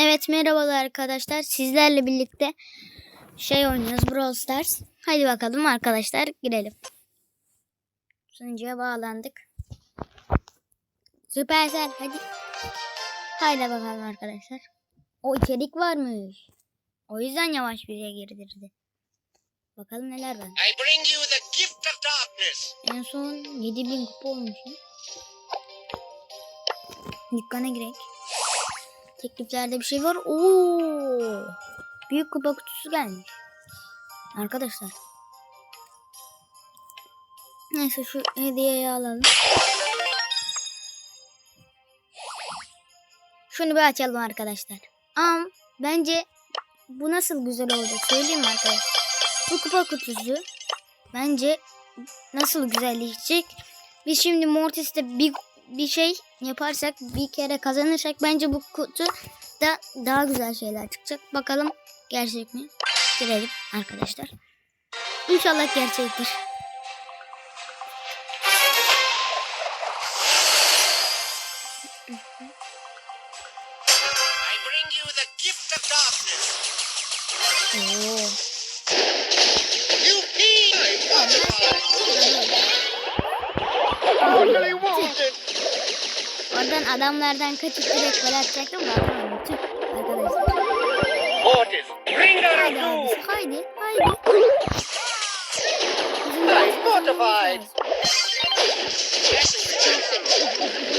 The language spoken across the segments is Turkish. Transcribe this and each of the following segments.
Evet merhabalar arkadaşlar. Sizlerle birlikte şey oynuyoruz Brawl Stars. Hadi bakalım arkadaşlar girelim. Sunucuya bağlandık. Süpersel hadi. Haydi bakalım arkadaşlar. O içerik varmış. O yüzden yavaş bize girdirdi. Bakalım neler var. I bring you the gift of darkness. En son 7000 kupa olmuşum. Dükkana girek. Tekliflerde bir şey var. Oo! Büyük kupa kutusu gelmiş. Arkadaşlar. Neyse şu hediyeyi alalım. Şunu bir açalım arkadaşlar. Ama bence bu nasıl güzel olacak söyleyeyim mi arkadaşlar? Bu kupa kutusu bence nasıl güzelleşecek? Biz şimdi Mortis'te bir bir şey yaparsak, bir kere kazanırsak bence bu kutu da daha güzel şeyler çıkacak. Bakalım gerçek mi? Girelim arkadaşlar. İnşallah gerçektir. I. Oo. Pee! Mortally wounded. Oradan adamlardan kaçıp direkt gol atacaktım da atamadım. Tüh arkadaşlar. Her Haydi abisi haydi haydi. Bizim I'm biraz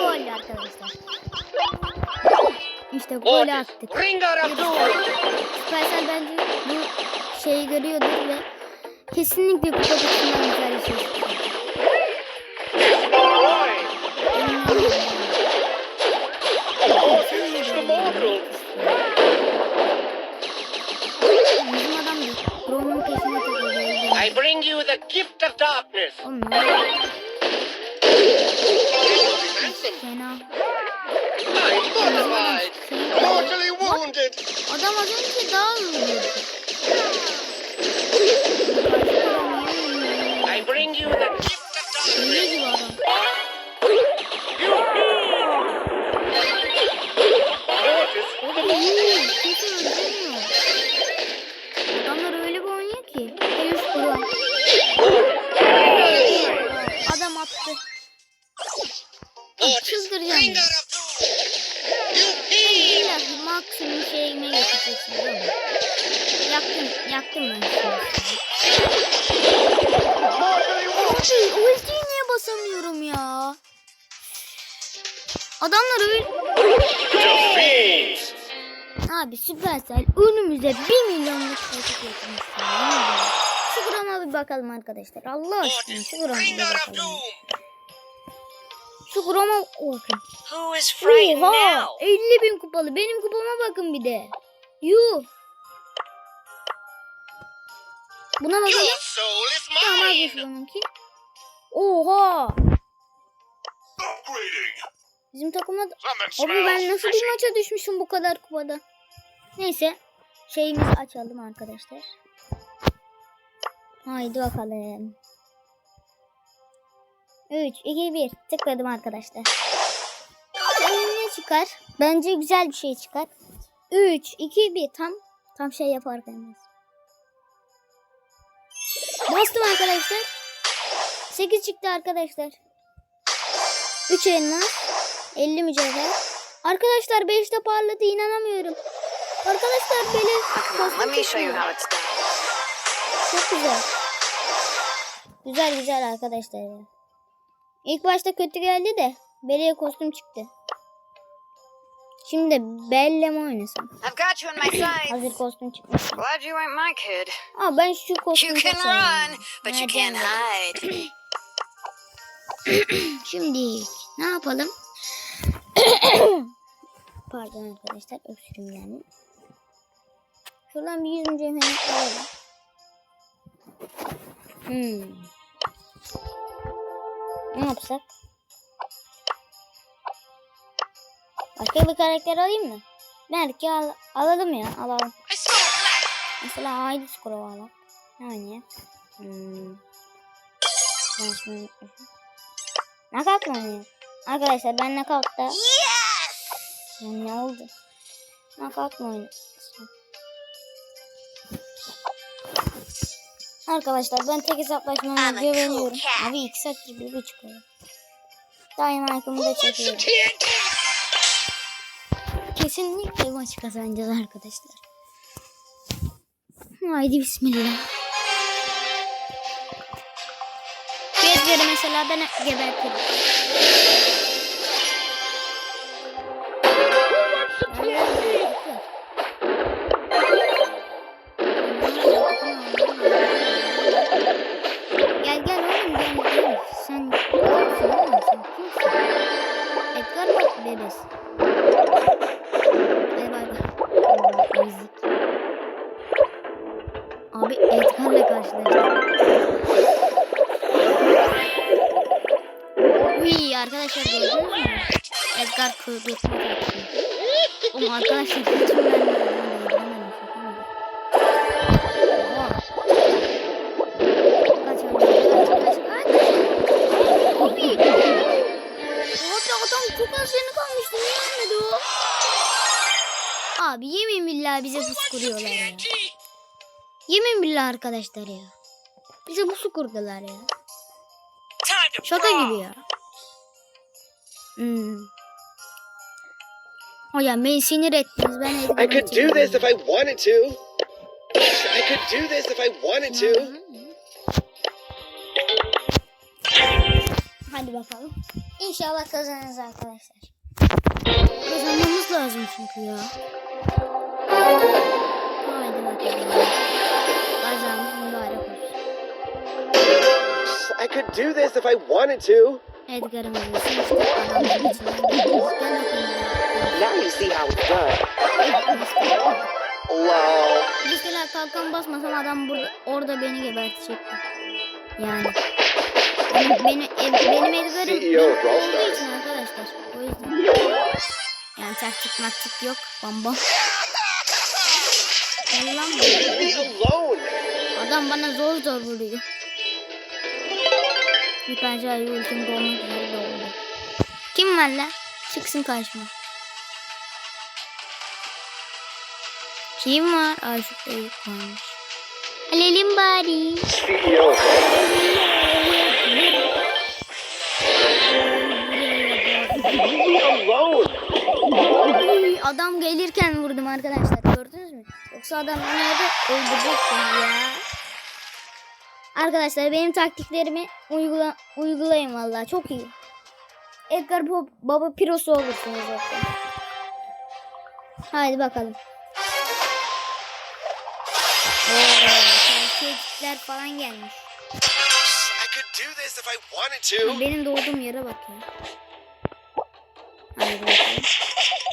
Gol arkadaşlar. İşte gol attık. Süpersel bence bu şeyi görüyordur ve kesinlikle kupa kutusundan güzel bir şey. I bring you the gift of darkness. Fena. Adam az önce daha. I bring you the gift of darkness. Öyle gibi adam. Mortis, Adamlar öyle... Defeat. Abi Süpersel önümüze 1 milyonluk teklif etmiş. Şu grama bir bakalım arkadaşlar. Allah aşkına şu grama bir bakalım. Şu grama bakın. Oha! now? 50 bin kupalı. Benim kupama bakın bir de. Yuh. Buna bakalım. Tamam abi mine. şu bununki. Oha. Bizim takımda Abi ben nasıl bir maça düşmüşüm bu kadar kupada. Neyse. Şeyimizi açalım arkadaşlar. Haydi bakalım. 3, 2, 1. Tıkladım arkadaşlar. Şimdi ne çıkar? Bence güzel bir şey çıkar. 3, 2, 1. Tam tam şey yaparken. Bastım arkadaşlar. 8 çıktı arkadaşlar. 3 elmas. 50 mücevher. Arkadaşlar 5'te parladı inanamıyorum. Arkadaşlar böyle Let me show you çıkmıyor. how it's done. Çok güzel. Güzel güzel arkadaşlar. İlk başta kötü geldi de Bele'ye kostüm çıktı. Şimdi Belle mi oynasam? I've got you in my sights. Hazır kostüm çıkmış. Glad you ain't my kid. Aa ben şu kostümü You can run, but you can't hide. Şimdi ne yapalım? Pardon arkadaşlar öksürüm yani. Şuradan bir yüzüncü hemen alalım. Hmm. Ne yapsak? Başka bir karakter alayım mı? Belki al alalım ya alalım. Mesela Haydi Skor'u alalım. Oynayayım? Hmm. Ben unutmuşum. Knockout mı? Arkadaşlar ben Knockout'ta... Yes! Ne oldu? Knockout mu oynayayım? Arkadaşlar ben tek hesaplaşmama güveniyorum. Abi iki saattir bir bir çıkıyor. Dynamite'ımı da çekiyorum. Kesinlikle maçı kazanacağız arkadaşlar. Haydi bismillah. Bir mesela ben gebertirim. Karşılaştık. Uy arkadaşlar gördünüz mü? Edgar kırgıtma taktı. Oğlum arkadaşlar mi ben. Abi. Yemin billahi bize buz kuruyorlar ya. Yemin billahi arkadaşlar ya. Bize buz kurdular ya. Şaka gibi ya. Hmm. Hocam beni sinir ettiniz. Ben I could do this if I wanted to. I could do this if I wanted to. Hadi bakalım. İnşallah kazanırız arkadaşlar. Kazanmamız lazım çünkü ya. Haydi bakalım. Kazanmış mübarek olsun. I could do this if I wanted to. Adamların içinden. Now you see how it's done. Lol. Mesela kalkan basmasam adam burada orada beni gebertecekti. Yani. Benim, benim, ev- benim Edgar'ım CEO benim olduğu için arkadaşlar. O yüzden. Yani taktik maktik yok. Bam bam. Adam bana zor zor vuruyor. Hiper Jai ultim dolmak üzere doldu. Kim var lan? Çıksın karşıma. Kim var? Aşık Eyüp varmış. Alelim bari. Adam gelirken vurdum arkadaşlar gördünüz mü? Yoksa adam beni orada öldürecekti ya. Arkadaşlar benim taktiklerimi uygula uygulayın vallahi çok iyi. Edgar Bo- Baba Pirosu olursunuz yoksa. Haydi bakalım. Tehditler falan gelmiş. Benim doğduğum yere bak ya. Haydi bakalım.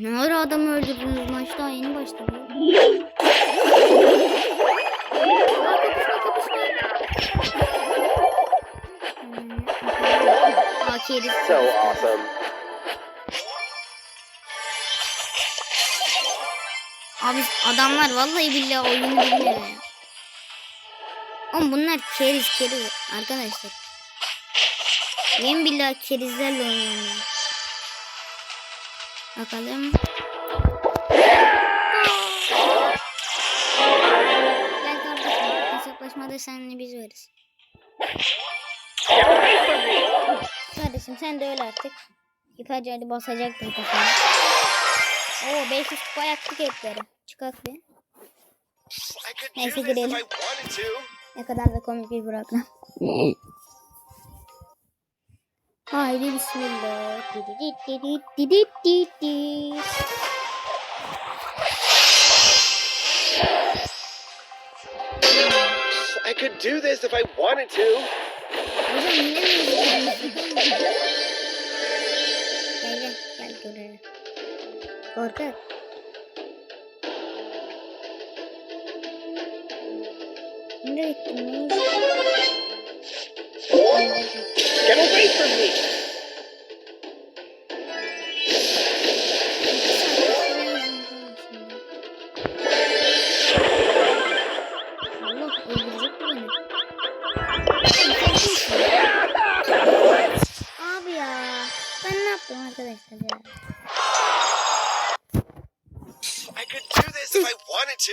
Ne ara adamı öldürdünüz maç daha yeni başladı. So awesome. Abi adamlar vallahi billahi oyunu bilmiyor ya. Oğlum bunlar keriz keriz arkadaşlar. Yemin billahi kerizlerle oynuyorum ya. Bakalım. Gel kardeşim. Hesaplaşmada seninle biz varız. Kardeşim sen de öyle artık. İpacı Ali basacaktır kafana. Oo 500 kupa yaktık etleri. Çıkak bir. Neyse, girelim. Ne kadar da komik bir program. Haydi bismillah. I could do this if I wanted to. gel Get away from me! Allah öldürecek bu beni. Abi ya. Ben ne yaptım arkadaşlar ya? I could do this if I wanted to.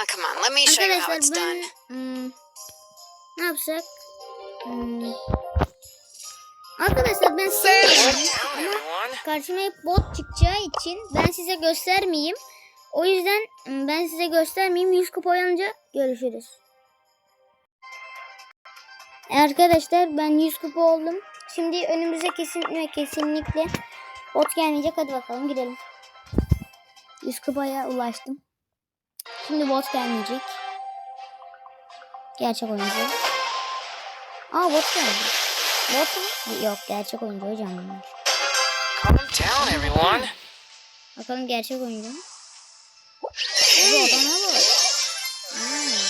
Oh, come on. Let me show you how it's done. ben hmm, ne yapsak? Hmm. Arkadaşlar ben sevmiyorum ama karşıma hep bot çıkacağı için ben size göstermeyeyim. O yüzden hmm, ben size göstermeyeyim. 100 kupa oynanınca görüşürüz. Arkadaşlar ben 100 kupa oldum. Şimdi önümüze kesin ve kesinlikle bot gelmeyecek. Hadi bakalım gidelim. 100 kupaya ulaştım. Şimdi bot gelmeyecek. Gerçek oyuncu. Aa bot geldi. Bot mu? Yok gerçek oyuncu hocam bunlar. Calm down, everyone. Bakalım gerçek oyuncu mu? Bu adama bak. Hmm.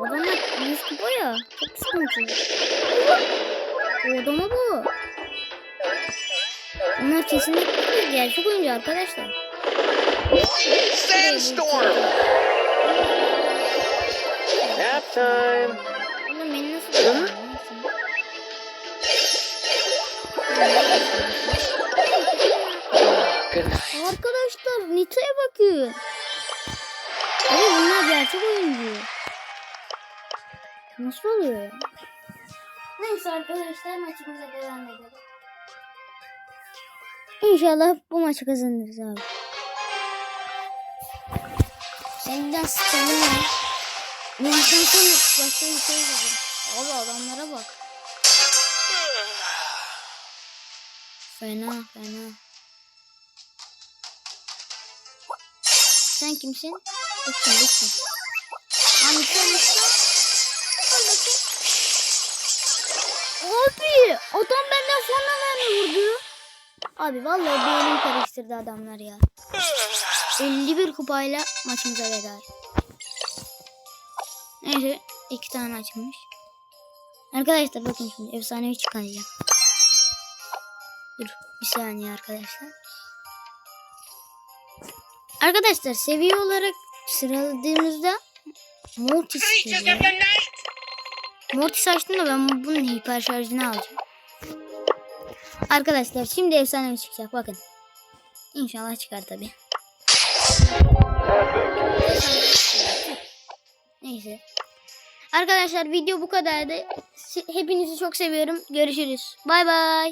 Adamlar 100 kupa ya. Çok sıkıntı. O adama bu. Bunlar kesinlikle gerçek oyuncu arkadaşlar. Sandstorm! Nap time! Oğlum beni nasıl night. Arkadaşlar Nita'ya bakın. Abi bunlar gerçek oyuncu. Nasıl oluyor? Neyse arkadaşlar maçımıza devam edelim. İnşallah bu maçı kazanırız abi. Bu maçtan sonra başka bir şey dedim. Abi adamlara bak. Fena fena. Sen kimsin? Lütfen lütfen. Al bakayım. Abi adam benden sonra beni vurdu. Abi vallahi beynim karıştırdı adamlar ya. 51 kupayla maçımıza veda. Neyse iki tane açmış. Arkadaşlar bakın şimdi efsanevi çıkaracağım. Dur bir saniye arkadaşlar. Arkadaşlar seviye olarak sıraladığımızda Mortis geliyor. Mortis açtığımda ben bunun hiper şarjını alacağım. Arkadaşlar şimdi efsanevi çıkacak bakın. İnşallah çıkar tabi. Neyse. Arkadaşlar video bu kadardı. Hepinizi çok seviyorum. Görüşürüz. Bay bay.